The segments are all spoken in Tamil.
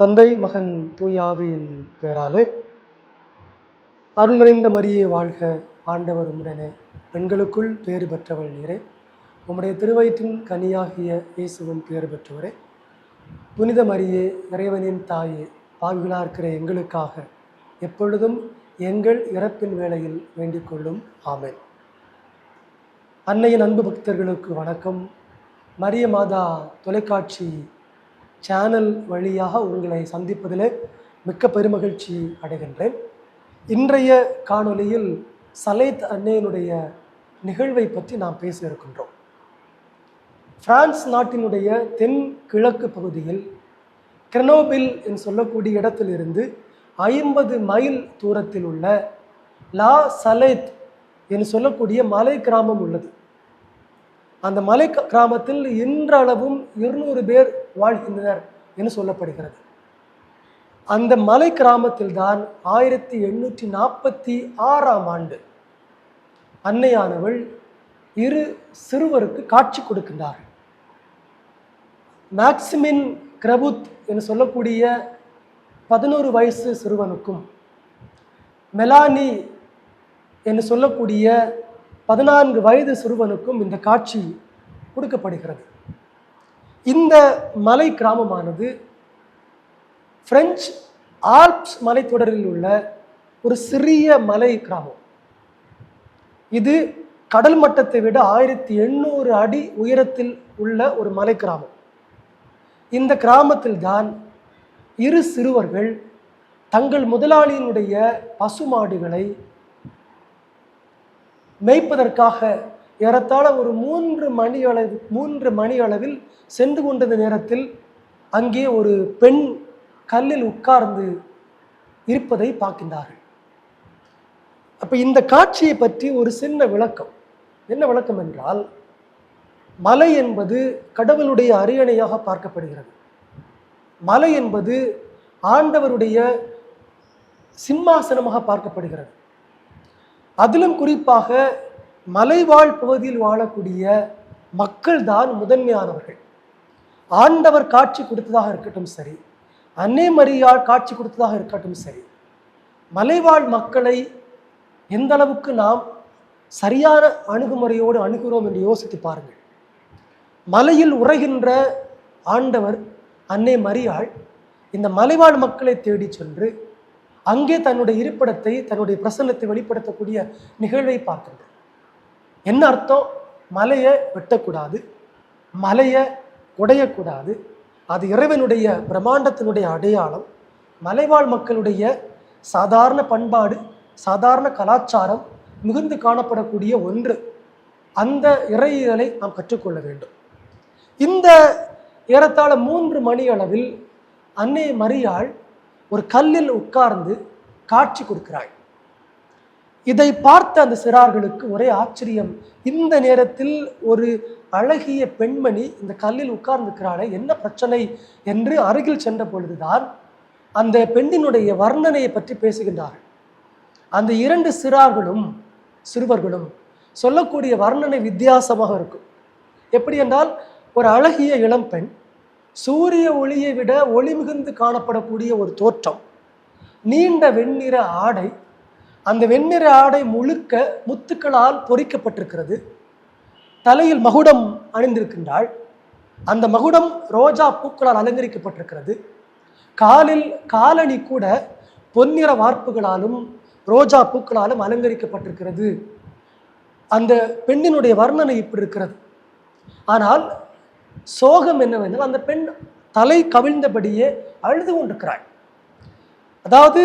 தந்தை மகன் தூயாவின் பேராலே அருள்நிறைந்த மரியே வாழ்க ஆண்டவர் உடனே பெண்களுக்குள் பேறு பெற்றவள் நீரே. உம்முடைய திருவயிற்றின் கனியாகிய இயேசுவும் பேறு பெற்றவரே புனித மரியே இறைவனின் தாயே பாவிகளாக இருக்கிற எங்களுக்காக எப்பொழுதும் எங்கள் இறப்பின் வேளையில் வேண்டிக் கொள்ளும். ஆமேன். அன்னையின் அன்பு பக்தர்களுக்கு வணக்கம். மரிய மாதா தொலைக்காட்சி சேனல் வழியாக உங்களை சந்திப்பதில் மிக்க பெருமகிழ்ச்சி அடைகின்றேன். இன்றைய காணொலியில் சலேத் அன்னையினுடைய நிகழ்வை பற்றி நாம் பேச இருக்கின்றோம். பிரான்ஸ் நாட்டினுடைய தென் கிழக்கு பகுதியில் கிரனோபில் என்று சொல்லக்கூடிய இடத்திலிருந்து ஐம்பது மைல் தூரத்தில் உள்ள லா சலேத் என்று சொல்லக்கூடிய மலை கிராமம் உள்ளது. அந்த மலை கிராமத்தில் இன்றளவும் இருநூறு பேர் வாழ்கின்றனர் என்று சொல்லப்படுகிறது. அந்த மலை கிராமத்தில் தான் ஆயிரத்தி எண்ணூற்றி நாற்பத்தி ஆறாம் ஆண்டு அன்னையானவள் இரு சிறுவருக்கு காட்சி கொடுக்கின்றார். மேக்சிமின் கிரபுத் என்று சொல்லக்கூடிய பதினோரு வயசு சிறுவனுக்கும் மெலானி என்று சொல்லக்கூடிய பதினான்கு வயது சிறுவனுக்கும் இந்த காட்சி கொடுக்கப்படுகிறது. இந்த மலை கிராமமானது பிரெஞ்சு ஆல்ப்ஸ் மலைத்தொடரில் உள்ள ஒரு சிறிய மலை கிராமம். இது கடல் மட்டத்தை விட ஆயிரத்தி எண்ணூறு அடி உயரத்தில் உள்ள ஒரு மலை கிராமம். இந்த கிராமத்தில் தான் இரு சிறுவர்கள் தங்கள் முதலாளியினுடைய பசுமாடுகளை மேய்ப்பதற்காக ஏறத்தாழ ஒரு மூன்று மணி அளவு மூன்று மணி அளவில் சென்று கொண்டிருந்த நேரத்தில் அங்கே ஒரு பெண் கல்லில் உட்கார்ந்து இருப்பதை பார்க்கின்றார்கள். அப்போ இந்த காட்சியை பற்றி ஒரு சின்ன விளக்கம். என்ன விளக்கம் என்றால் மலை என்பது கடவுளுடைய அரியணையாக பார்க்கப்படுகிறது. மலை என்பது ஆண்டவருடைய சிம்மாசனமாக பார்க்கப்படுகிறது. அதிலும் குறிப்பாக மலைவாழ் பகுதியில் வாழக்கூடிய மக்கள் தான் முதன்மையானவர்கள். ஆண்டவர் காட்சி கொடுத்ததாக இருக்கட்டும் சரி அன்னை மரியாள் காட்சி கொடுத்ததாக இருக்கட்டும் சரி மலைவாழ் மக்களை எந்த அளவுக்கு நாம் சரியான அணுகுமுறையோடு அணுகிறோம் என்று யோசித்து பாருங்கள். மலையில் உறைகின்ற ஆண்டவர் அன்னை மரியாள் இந்த மலைவாழ் மக்களை தேடி சென்று அங்கே தன்னுடைய இருப்பிடத்தை தன்னுடைய பிரசன்னத்தை வெளிப்படுத்தக்கூடிய நிகழ்வை பார்க்கின்றார். என்ன அர்த்தம்? மலையை வெட்டக்கூடாது. மலையை உடையக்கூடாது. அது இறைவனுடைய பிரம்மாண்டத்தினுடைய அடையாளம். மலைவாழ் மக்களுடைய சாதாரண பண்பாடு சாதாரண கலாச்சாரம் மிகுந்து காணப்படக்கூடிய ஒன்று. அந்த இறையியலை நாம் கற்றுக்கொள்ள வேண்டும். இந்த ஏறத்தாழ மூன்று மணி அளவில் அன்னை மரியாள் ஒரு கல்லில் உட்கார்ந்து காட்சி கொடுக்கிறாள். இதை பார்த்த அந்த சிறார்களுக்கு ஒரே ஆச்சரியம். இந்த நேரத்தில் ஒரு அழகிய பெண்மணி இந்த கல்லில் உட்கார்ந்துக்கிறாளே என்ன பிரச்சனை என்று அருகில் சென்ற பொழுதுதான் அந்த பெண்ணினுடைய வர்ணனையை பற்றி பேசுகின்றார்கள். அந்த இரண்டு சிறார்களும் சிறுவர்களும் சொல்லக்கூடிய வர்ணனை வித்தியாசமாக இருக்கும். எப்படி என்றால் ஒரு அழகிய இளம்பெண் சூரிய ஒளியை விட ஒளி மிகுந்து காணப்படக்கூடிய ஒரு தோற்றம் நீண்ட வெண்ணிற ஆடை அந்த வெண்ணிற ஆடை முழுக்க முத்துக்களால் பொறிக்கப்பட்டிருக்கிறது. தலையில் மகுடம் அணிந்திருக்கின்றாள். அந்த மகுடம் ரோஜா பூக்களால் அலங்கரிக்கப்பட்டிருக்கிறது. காலில் காலணி கூட பொன்னிற வார்ப்புகளாலும் ரோஜா பூக்களாலும் அலங்கரிக்கப்பட்டிருக்கிறது. அந்த பெண்ணினுடைய வர்ணனை இப்படி இருக்கிறது. ஆனால் சோகம் என்னவென்றால் அந்த பெண் தலை கவிழ்ந்தபடியே அழுது கொண்டிருக்கிறாள். அதாவது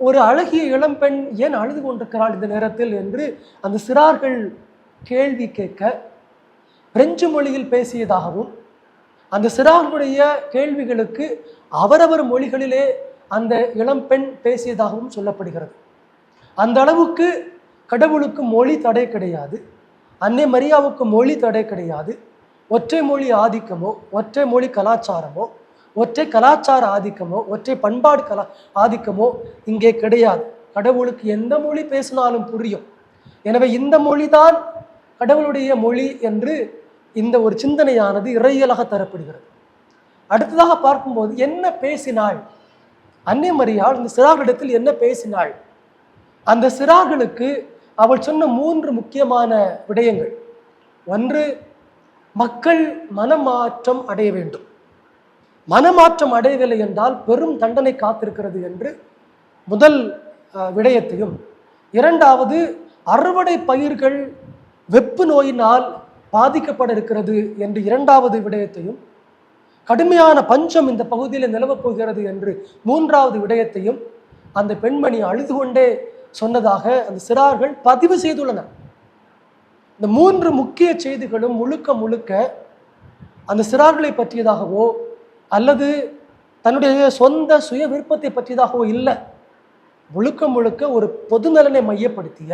ஒரு அழகிய இளம்பெண் ஏன் அழுது கொண்டிருக்கிறாள் இந்த நேரத்தில் என்று அந்த சிறார்கள் கேள்வி கேட்க பிரெஞ்சு மொழியில் பேசியதாகவும் அந்த சிறார்களுடைய கேள்விகளுக்கு அவரவர் மொழிகளிலே அந்த இளம்பெண் பேசியதாகவும் சொல்லப்படுகிறது. அந்த அளவுக்கு கடவுளுக்கு மொழி தடை கிடையாது. அன்னை மரியாவுக்கு மொழி தடை கிடையாது. ஒற்றை மொழி ஆதிக்கமோ ஒற்றை மொழி கலாச்சாரமோ ஒற்றை கலாச்சார ஆதிக்கமோ ஒற்றை பண்பாடு கலா ஆதிக்கமோ இங்கே கிடையாது. கடவுளுக்கு எந்த மொழி பேசினாலும் புரியும். எனவே இந்த மொழிதான் கடவுளுடைய மொழி என்று இந்த ஒரு சிந்தனையானது இறையலாக தரப்படுகிறது. அடுத்ததாக பார்க்கும்போது என்ன பேசினாள்? அன்னை மரியாள் இந்த சிறார்களிடத்தில் என்ன பேசினாள்? அந்த சிறார்களுக்கு அவள் சொன்ன மூன்று முக்கியமான விடயங்கள். ஒன்று மக்கள் மனமாற்றம் அடைய வேண்டும். மனமாற்றம் அடையவில்லை என்றால் பெரும் தண்டனை காத்திருக்கிறது என்று முதல் விடயத்தையும். இரண்டாவது அறுவடை பயிர்கள் வெப்பு நோயினால் பாதிக்கப்பட இருக்கிறது என்று இரண்டாவது விடயத்தையும் கடுமையான பஞ்சம் இந்த பகுதியில் நிலவப் போகிறது என்று மூன்றாவது விடயத்தையும் அந்த பெண்மணி அழுது கொண்டே சொன்னதாக அந்த சிறார்கள் பதிவு செய்துள்ளனர். இந்த மூன்று முக்கிய செய்திகளும் முழுக்க முழுக்க அந்த சிறார்களை பற்றியதாகவோ அல்லது தன்னுடைய சொந்த சுய விருப்பத்தை பற்றியதாகவோ இல்லை. முழுக்க முழுக்க ஒரு பொதுநலனை மையப்படுத்திய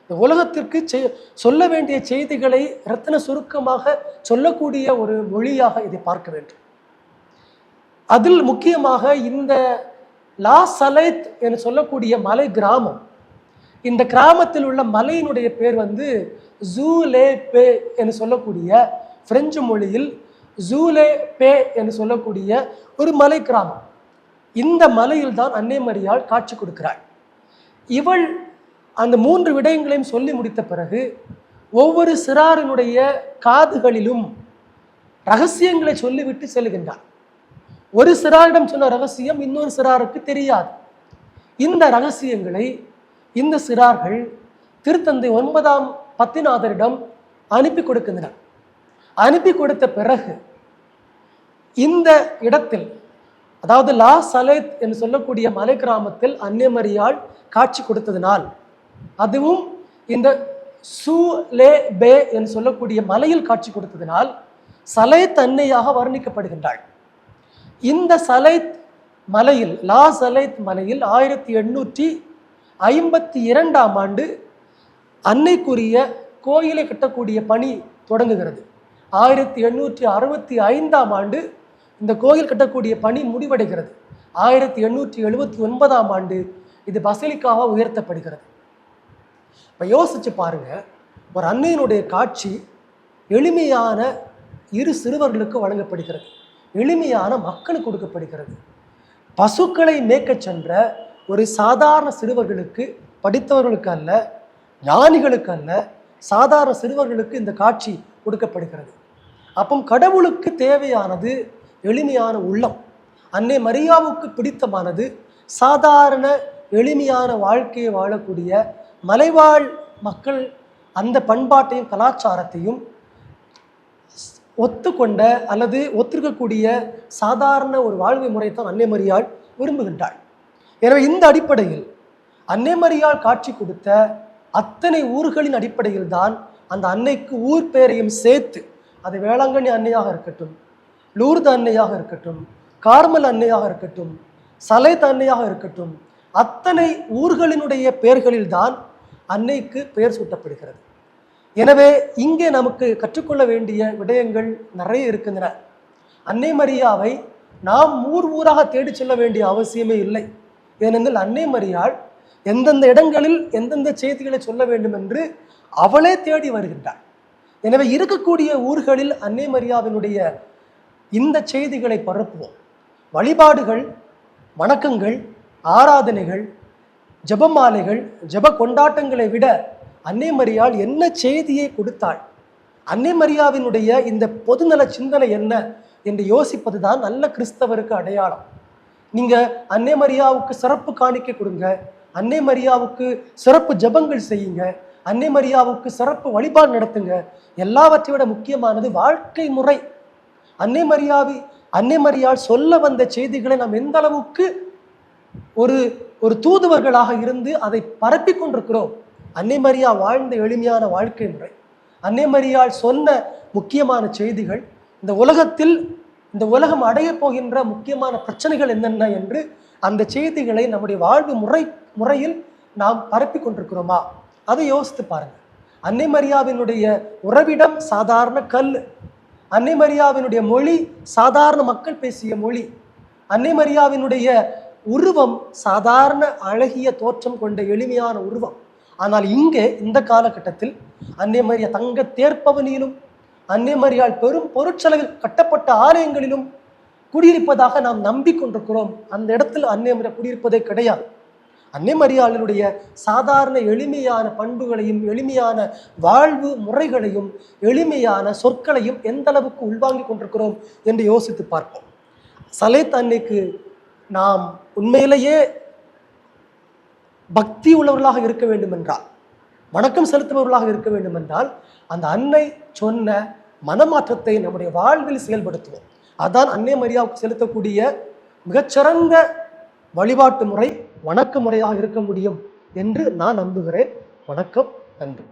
இந்த உலகத்திற்கு செய்- சொல்ல வேண்டிய செய்திகளை ரத்தன சுருக்கமாக சொல்லக்கூடிய ஒரு மொழியாக இதை பார்க்க வேண்டும். அதில் முக்கியமாக இந்த லா சலைத் என்று சொல்லக்கூடிய மலை கிராமம் இந்த கிராமத்தில் உள்ள மலையினுடைய பேர் வந்து ஜூலே பே என்று சொல்லக்கூடிய பிரெஞ்சு மொழியில் ஜூலே பே என்று சொல்லக்கூடிய ஒரு மலை கிராமம். இந்த மலையில் தான் அன்னை மரியாள் காட்சி கொடுக்கிறாள். இவள் அந்த மூன்று விடயங்களையும் சொல்லி முடித்த பிறகு ஒவ்வொரு சிறாரினுடைய காதுகளிலும் ரகசியங்களை சொல்லிவிட்டு செல்கின்றார் ஒரு சிறாரிடம் சொன்ன ரகசியம் இன்னொரு சிறாருக்கு தெரியாது. இந்த ரகசியங்களை இந்த சிறார்கள் திருத்தந்தை ஒன்பதாம் பத்திநாதரிடம் அனுப்பி கொடுக்கின்றனர். அனுப்பி கொடுத்த பிறகு இந்த இடத்தில் அதாவது லா சலேத் என்று சொல்லக்கூடிய மலை கிராமத்தில் அன்னைமரியாள் காட்சி கொடுத்ததினால் அதுவும் இந்த சூ லே பே என்று சொல்லக்கூடிய மலையில் காட்சி கொடுத்ததினால் சலேத் அன்னையாக வர்ணிக்கப்படுகின்றாள். இந்த சலைத் மலையில் லா சலைத் மலையில் ஆயிரத்தி எண்ணூற்றி ஐம்பத்தி இரண்டாம் ஆண்டு அன்னைக்குரிய கோயிலை கட்டக்கூடிய பணி தொடங்குகிறது. ஆயிரத்தி எண்ணூற்றி அறுபத்தி ஐந்தாம் ஆண்டு இந்த கோயில் கட்டக்கூடிய பணி முடிவடைகிறது. ஆயிரத்தி எண்ணூற்றி எழுபத்தி ஒன்பதாம் ஆண்டு இது பசலிக்காக உயர்த்தப்படுகிறது. இப்போ யோசிச்சு பாருங்க ஒரு அன்னையினுடைய காட்சி எளிமையான இரு சிறுவர்களுக்கு வழங்கப்படுகிறது. எளிமையான மக்களுக்கு கொடுக்கப்படுகிறது. பசுக்களை மேய்க்கச் சென்ற ஒரு சாதாரண சிறுவர்களுக்கு படித்தவர்களுக்கு அல்ல ஞானிகளுக்கு அல்ல சாதாரண சிறுவர்களுக்கு இந்த காட்சி கொடுக்கப்படுகிறது. அப்போ கடவுளுக்கு தேவையானது எளிமையான உள்ளம். அன்னை மரியாவுக்கு பிடித்தமானது சாதாரண எளிமையான வாழ்க்கையை வாழக்கூடிய மலைவாழ் மக்கள் அந்த பண்பாட்டையும் கலாச்சாரத்தையும் ஒத்துக்கொண்ட அல்லது ஒத்திருக்கக்கூடிய சாதாரண ஒரு வாழ்வை முறைத்தான் அன்னை மரியாள் விரும்புகின்றாள். எனவே இந்த அடிப்படையில் அன்னை மரியாள் காட்சி கொடுத்த அத்தனை ஊர்களின் அடிப்படையில் தான் அந்த அன்னைக்கு ஊர் பெயரையும் சேர்த்து அது வேளாங்கண்ணி அன்னையாக இருக்கட்டும் லூர்து அன்னையாக இருக்கட்டும் கார்மல் அன்னையாக இருக்கட்டும் சலைத் அன்னையாக இருக்கட்டும் அத்தனை ஊர்களினுடைய பெயர்களில் தான் அன்னைக்கு பெயர் சூட்டப்படுகிறது. எனவே இங்கே நமக்கு கற்றுக்கொள்ள வேண்டிய விடயங்கள் நிறைய இருக்கின்றன. அன்னை மரியாவை நாம் ஊர் ஊராக தேடிச் செல்ல வேண்டிய அவசியமே இல்லை. ஏனெனில் அன்னை மரியாள் எந்தெந்த இடங்களில் எந்தெந்த செய்திகளை சொல்ல வேண்டும் என்று அவளே தேடி வருகின்றாள். எனவே இருக்கக்கூடிய ஊர்களில் அன்னை மரியாவினுடைய இந்த செய்திகளை பரப்புவோம். வழிபாடுகள் வணக்கங்கள் ஆராதனைகள் ஜெபமாலைகள் ஜெப கொண்டாட்டங்களை விட அன்னை மரியாள் என்ன செய்தியை கொடுத்தாள்? அன்னை மரியாவினுடைய இந்த பொதுநல சிந்தனை என்ன என்று யோசிப்பது தான் நல்ல கிறிஸ்தவருக்கு அடையாளம். நீங்கள் அன்னை மரியாவுக்கு சிறப்பு காணிக்க கொடுங்க அன்னை மரியாவுக்கு சிறப்பு ஜெபங்கள் செய்யுங்க அன்னை மரியாவுக்கு சிறப்பு வழிபாடு நடத்துங்க. எல்லாவற்றை விட முக்கியமானது வாழ்க்கை முறை. அன்னை மரியாவி அன்னை மரியால் சொல்ல வந்த செய்திகளை நாம் எந்த அளவுக்கு ஒரு ஒரு தூதுவர்களாக இருந்து அதை பரப்பி கொண்டிருக்கிறோம். அன்னை மரியா வாழ்ந்த எளிமையான வாழ்க்கை முறை. அன்னை மரியால் சொன்ன முக்கியமான செய்திகள் இந்த உலகத்தில் இந்த உலகம் அடையப் போகின்ற முக்கியமான பிரச்சனைகள் என்னென்ன என்று அந்த செய்திகளை நம்முடைய வாழ்வு முறை முறையில் நாம் பரப்பி கொண்டிருக்கிறோமா? அதை யோசித்து பாருங்க. அன்னை மரியாவினுடைய உறவிடம் சாதாரண கல் அன்னை மரியாவினுடைய மொழி சாதாரண மக்கள் பேசிய மொழி அன்னை மரியாவினுடைய உருவம் சாதாரண அழகிய தோற்றம் கொண்ட எளிமையான உருவம். ஆனால் இங்கே இந்த காலகட்டத்தில் அன்னை மரியா தங்க தேர்ப்பவனியிலும் அன்னை மரியாள் பெரும் பொருட்செலவில் கட்டப்பட்ட ஆலயங்களிலும் குடியிருப்பதாக நாம் நம்பிக்கொண்டிருக்கிறோம். அந்த இடத்தில் அன்னை மரியா குடியிருப்பதே கிடையாது. அன்னை மரியாளினுடைய சாதாரண எளிமையான பண்புகளையும் எளிமையான வாழ்வு முறைகளையும் எளிமையான சொற்களையும் எந்த அளவுக்கு உள்வாங்கிக் கொண்டிருக்கிறோம் என்று யோசித்து பார்ப்போம். சலேத் அன்னைக்கு நாம் உண்மையிலேயே பக்தி உள்ளவர்களாக இருக்க வேண்டும் என்றால் வணக்கம் செலுத்துபவர்களாக இருக்க வேண்டும் என்றால் அந்த அன்னை சொன்ன மனமாற்றத்தை நம்முடைய வாழ்வில் செயல்படுத்துவோம். அதான் அன்னை மரியாவுக்கு செலுத்தக்கூடிய மிகச்சிறந்த வழிபாட்டு முறை வணக்க முறையாக இருக்க முடியும் என்று நான் நம்புகிறேன். வணக்கம் நன்றி.